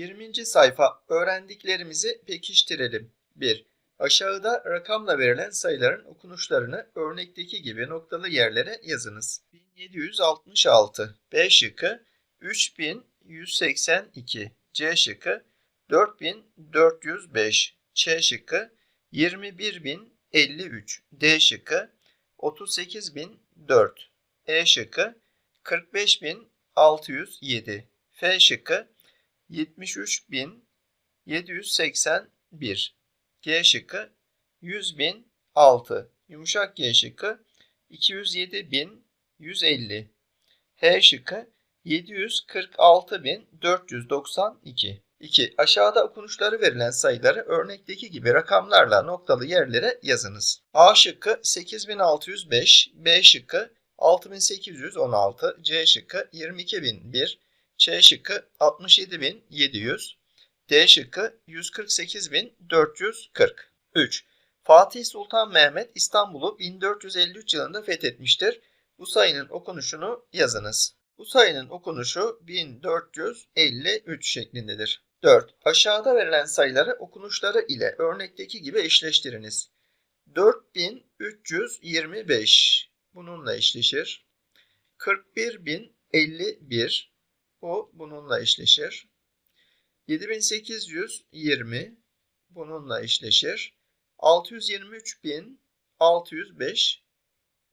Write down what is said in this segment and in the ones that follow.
20. sayfa öğrendiklerimizi pekiştirelim. 1. Aşağıda rakamla verilen sayıların okunuşlarını örnekteki gibi noktalı yerlere yazınız. 1766 B şıkkı 3182 C şıkkı 4405 Ç şıkkı 21053 D şıkkı 38004 E şıkkı 45607 F şıkkı 73781 G şıkkı 100.006 Yumuşak G şıkkı 207.150 H şıkkı 746.492 2. Aşağıda okunuşları verilen sayıları örnekteki gibi rakamlarla noktalı yerlere yazınız. A şıkkı 8605, B şıkkı 6816, C şıkkı 22001, Ç şıkkı 67700, D şıkkı 148440. 3. Fatih Sultan Mehmet İstanbul'u 1453 yılında fethetmiştir. Bu sayının okunuşunu yazınız. Bu sayının okunuşu 1453 şeklindedir. 4. Aşağıda verilen sayıları okunuşları ile örnekteki gibi eşleştiriniz. 4325 bununla eşleşir. 41051 bu bununla eşleşir. 7820 bununla eşleşir. 623605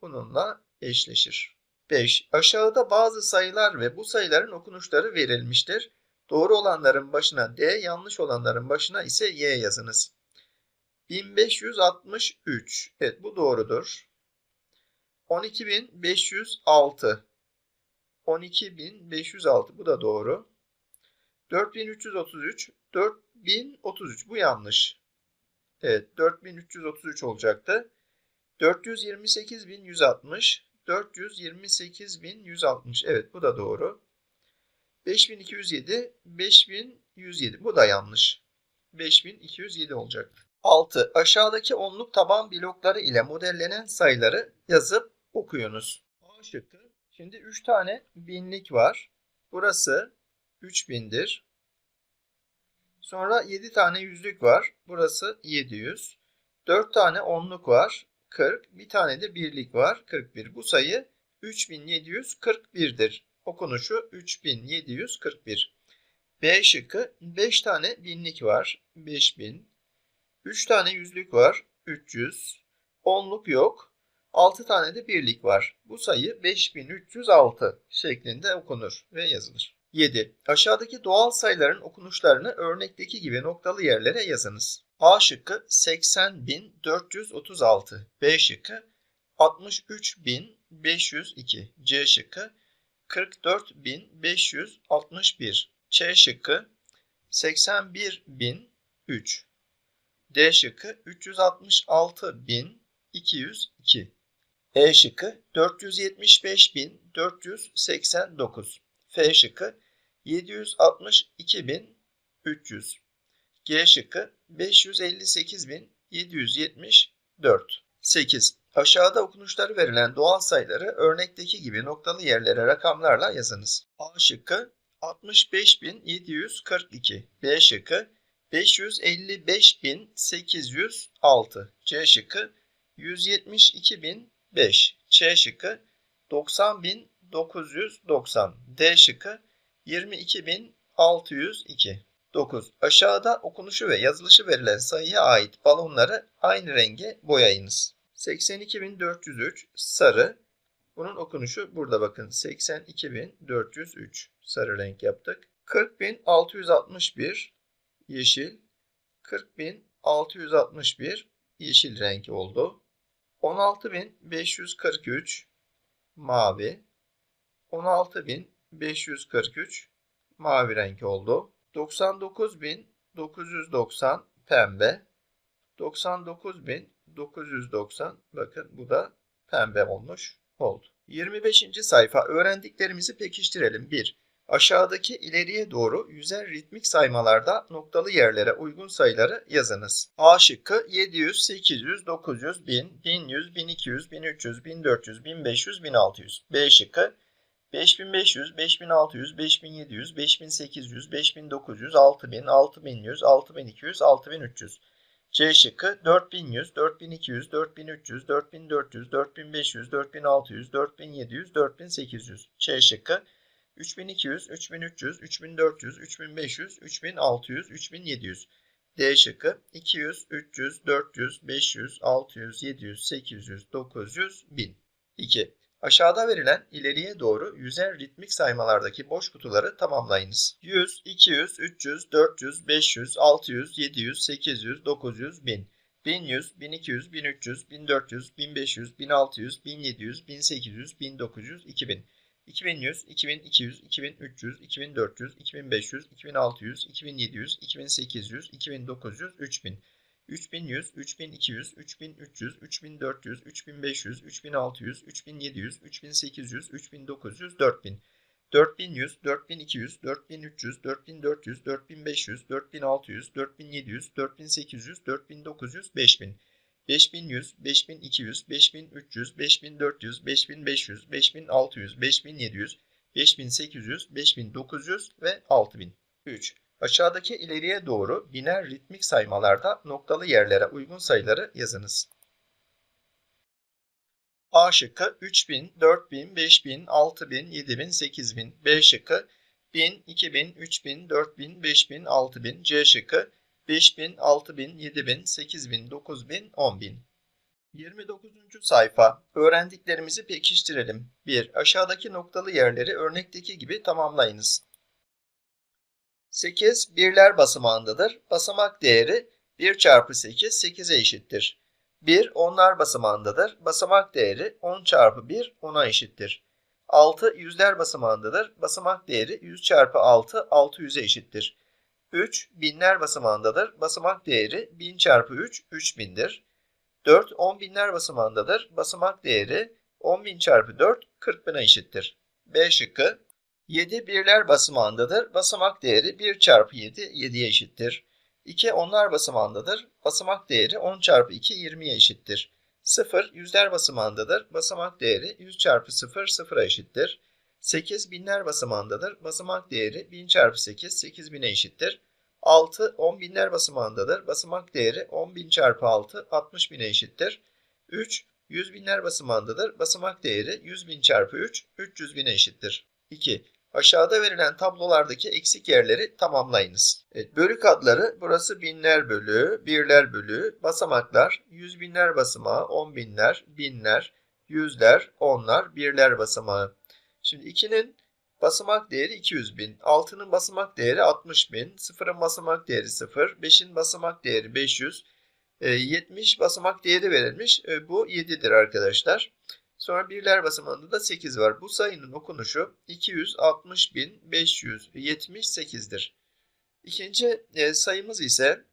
bununla eşleşir. 5. Aşağıda bazı sayılar ve bu sayıların okunuşları verilmiştir. Doğru olanların başına D, yanlış olanların başına ise Y yazınız. 1563. Evet bu doğrudur. 12506. 12506 bu da doğru. 4333. 4033 bu yanlış. Evet 4333 olacaktı. 428160. 428160. Evet bu da doğru. 5207, 5107. Bu da yanlış. 5207 olacak. 6. Aşağıdaki onluk taban blokları ile modellenen sayıları yazıp okuyunuz. A şıkkı. Şimdi 3 tane binlik var. Burası 3000'dir. Sonra 7 tane yüzlük var. Burası 700. 4 tane onluk var. 40. Bir tane de birlik var. 41. Bu sayı 3741'dir. Okunuşu 3741. B şıkkı 5 tane binlik var. 5000. 3 tane yüzlük var. 300. Onluk yok. 6 tane de birlik var. Bu sayı 5306 şeklinde okunur ve yazılır. 7. Aşağıdaki doğal sayıların okunuşlarını örnekteki gibi noktalı yerlere yazınız. A şıkkı 80.436. B şıkkı 63.502. C şıkkı 44.561. Ç şıkkı 81.003. D şıkkı 366.202. E şıkkı 475.489. F şıkkı 762.300. G şıkkı 558.774. 8. Aşağıda okunuşları verilen doğal sayıları örnekteki gibi noktalı yerlere rakamlarla yazınız. A şıkkı 65.742. B şıkkı 555.806. C şıkkı 172.005. Ç şıkkı 90.990. D şıkkı 22.602. 9. Aşağıda okunuşu ve yazılışı verilen sayıya ait balonları aynı renge boyayınız. 82.403 sarı. Bunun okunuşu burada bakın. 82.403 sarı renk yaptık. 40.661 yeşil. 40.661 yeşil renk oldu. 16.543 mavi. 16.543 mavi renk oldu. 99.990 pembe. 99.990 bakın bu da pembe olmuş oldu. 25. sayfa öğrendiklerimizi pekiştirelim. 1. Aşağıdaki ileriye doğru yüzer ritmik saymalarda noktalı yerlere uygun sayıları yazınız. A şıkkı 700, 800, 900, 1000, 1100, 1200, 1300, 1400, 1500, 1600. B şıkkı 5500, 5600, 5700, 5800, 5900, 6000, 6100, 6200, 6300. C şıkkı 4100, 4200, 4300, 4400, 4500, 4600, 4700, 4800. C şıkkı 3200, 3300, 3400, 3500, 3600, 3700. D şıkkı 200, 300, 400, 500, 600, 700, 800, 900, 1000. 2. Aşağıda verilen ileriye doğru yüzer ritmik saymalardaki boş kutuları tamamlayınız. 100, 200, 300, 400, 500, 600, 700, 800, 900, 1000. 1100, 1200, 1300, 1400, 1500, 1600, 1700, 1800, 1900, 2000. 2100, 2200, 2300, 2400, 2500, 2600, 2700, 2800, 2900, 3000. 3100, 3200, 3300, 3400, 3500, 3600, 3700, 3800, 3900, 4000. 4100, 4200, 4300, 4400, 4500, 4600, 4700, 4800, 4900, 5000. 5100, 5200, 5300, 5400, 5500, 5600, 5700, 5800, 5900 ve 6000. 3. Aşağıdaki ileriye doğru biner ritmik saymalarda noktalı yerlere uygun sayıları yazınız. A şıkkı 3000, 4000, 5000, 6000, 7000, 8000. B şıkkı 1000, 2000, 3000, 4000, 5000, 6000. C şıkkı 5000, 6000, 7000, 8000, 9000, 10000. 29. sayfa. Öğrendiklerimizi pekiştirelim. 1. Aşağıdaki noktalı yerleri örnekteki gibi tamamlayınız. 8 birler basamağındadır. Basamak değeri 1 çarpı 8 8'e eşittir. 1 onlar basamağındadır. Basamak değeri 10 çarpı 1 10'a eşittir. 6 yüzler basamağındadır. Basamak değeri 100 çarpı 6 600'e eşittir. 3 binler basamağındadır. Basamak değeri 1000 çarpı 3 3000'dir. 4 10 binler basamağındadır. Basamak değeri 10.000 çarpı 4 40.000'a eşittir. B şıkkı 7 birler basamağındadır. Basamak değeri 1 çarpı 7 7'ye eşittir. 2 onlar basamağındadır. Basamak değeri 10 çarpı 2 20'ye eşittir. 0 yüzler basamağındadır. Basamak değeri 100 çarpı 0 0'a eşittir. 8 binler basamağındadır. Basamak değeri 1000 çarpı 8 8000'e eşittir. 6 10 binler basamağındadır. Basamak değeri 10.000 çarpı 6 60.000'e eşittir. 3 100 binler basamağındadır. Basamak değeri 100.000 çarpı 3 300.000'e eşittir. 2. Aşağıda verilen tablolardaki eksik yerleri tamamlayınız. Evet, bölük adları burası binler bölüğü, birler bölüğü, basamaklar, yüz binler basamağı, on binler, binler, yüzler, onlar, birler basamağı. Şimdi 2'nin basamak değeri 200 bin, 6'nın basamak değeri 60 bin, 0'ın basamak değeri 0, 5'in basamak değeri 500, 70 basamak değeri verilmiş. E, bu 7'dir arkadaşlar. Sonra birler basamağında da 8 var. Bu sayının okunuşu 260.578'dir. İkinci e, sayımız ise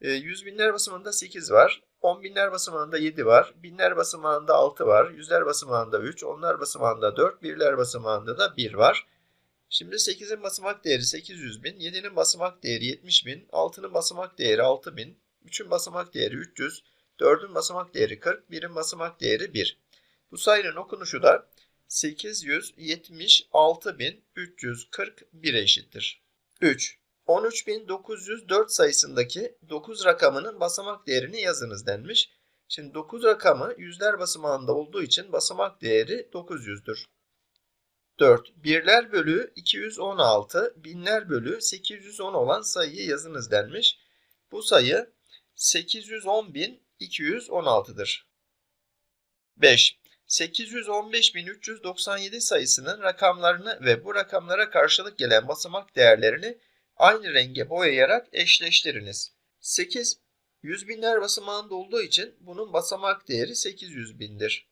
e, 100 binler basamağında 8 var. 10 binler basamağında 7 var. Binler basamağında 6 var. Yüzler basamağında 3. Onlar basamağında 4. Birler basamağında da 1 var. Şimdi 8'in basamak değeri 800 bin. 7'nin basamak değeri 70 bin. 6'nın basamak değeri 6 bin. 3'ün basamak değeri 300. 4'ün basamak değeri 40. 1'in basamak değeri 1. Bu sayının okunuşu da 876.341 eşittir. 3. 13.904 sayısındaki 9 rakamının basamak değerini yazınız denmiş. Şimdi 9 rakamı yüzler basamağında olduğu için basamak değeri 900'dür. 4. Birler bölü 216, binler bölü 810 olan sayıyı yazınız denmiş. Bu sayı 810.216'dır. 5. 815.397 sayısının rakamlarını ve bu rakamlara karşılık gelen basamak değerlerini aynı renge boyayarak eşleştiriniz. 8 100 binler basamağında olduğu için bunun basamak değeri 800 bindir.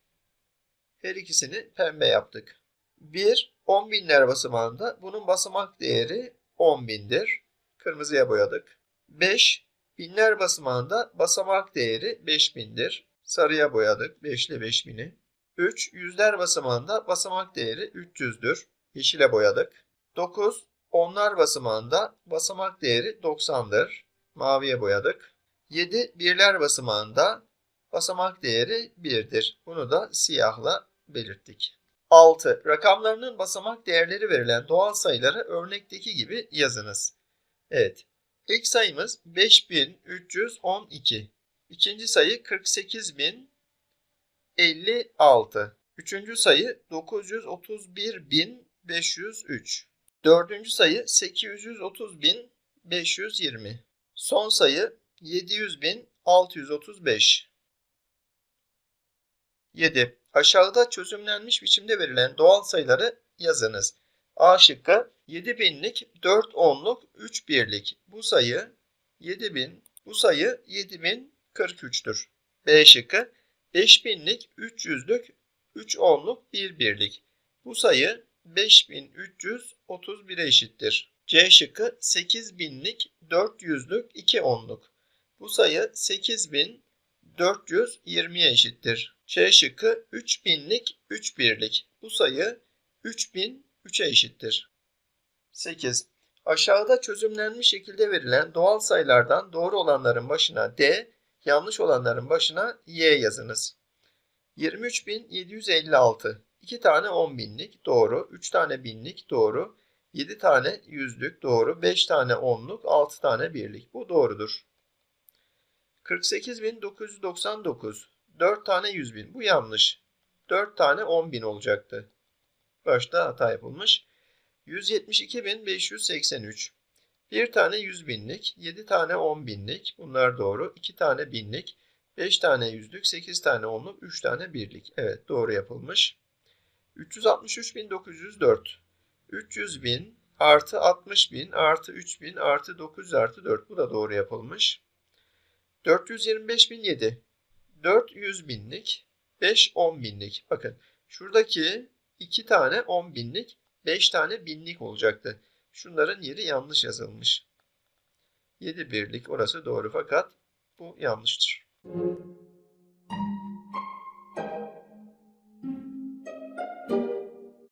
Her ikisini pembe yaptık. 1 10 binler basamağında bunun basamak değeri 10 bindir. Kırmızıya boyadık. 5 binler basamağında basamak değeri 5000'dir. Sarıya boyadık 5 ile 5000'i. 3 yüzler basamağında basamak değeri 300'dür. Yeşile boyadık. 9 onlar basamağında basamak değeri 90'dır. Maviye boyadık. 7 birler basamağında basamak değeri 1'dir. Bunu da siyahla belirttik. 6. Rakamlarının basamak değerleri verilen doğal sayıları örnekteki gibi yazınız. Evet. İlk sayımız 5312. İkinci sayı 48056. Üçüncü sayı 931503. Dördüncü sayı 830520. Son sayı 700635. 7. Aşağıda çözümlenmiş biçimde verilen doğal sayıları yazınız. A şıkkı 7000'lik 4 onluk 3 birlik. Bu sayı 7000, bu sayı 7043'tür. B şıkkı 5000'lik 300'lük 3 onluk 1 birlik. Bu sayı 5331'e eşittir. C şıkkı 8000'lik 400'lük 2 onluk. Bu sayı 8420'ye eşittir. C şıkkı 3000'lik 3 birlik. Bu sayı 3003'e eşittir. 8. Aşağıda çözümlenmiş şekilde verilen doğal sayılardan doğru olanların başına D, yanlış olanların başına Y yazınız. 23.756 2 tane 10 binlik doğru, 3 tane binlik doğru, 7 tane yüzlük doğru, 5 tane onluk, 6 tane birlik. Bu doğrudur. 48.999 4 tane 100 bin. Bu yanlış. 4 tane 10 bin olacaktı. Başta hata yapılmış. 172.583 1 tane 100 binlik, 7 tane 10 binlik. Bunlar doğru. 2 tane binlik, 5 tane yüzlük, 8 tane onluk, 3 tane birlik. Evet doğru yapılmış. 363.904 300 bin artı 60 bin artı 3 bin artı 900 artı 4. Bu da doğru yapılmış. 425.007 400 binlik 5 10 binlik. Bakın şuradaki 2 tane 10 binlik 5 tane binlik olacaktı. Şunların yeri yanlış yazılmış. 7 birlik orası doğru fakat bu yanlıştır.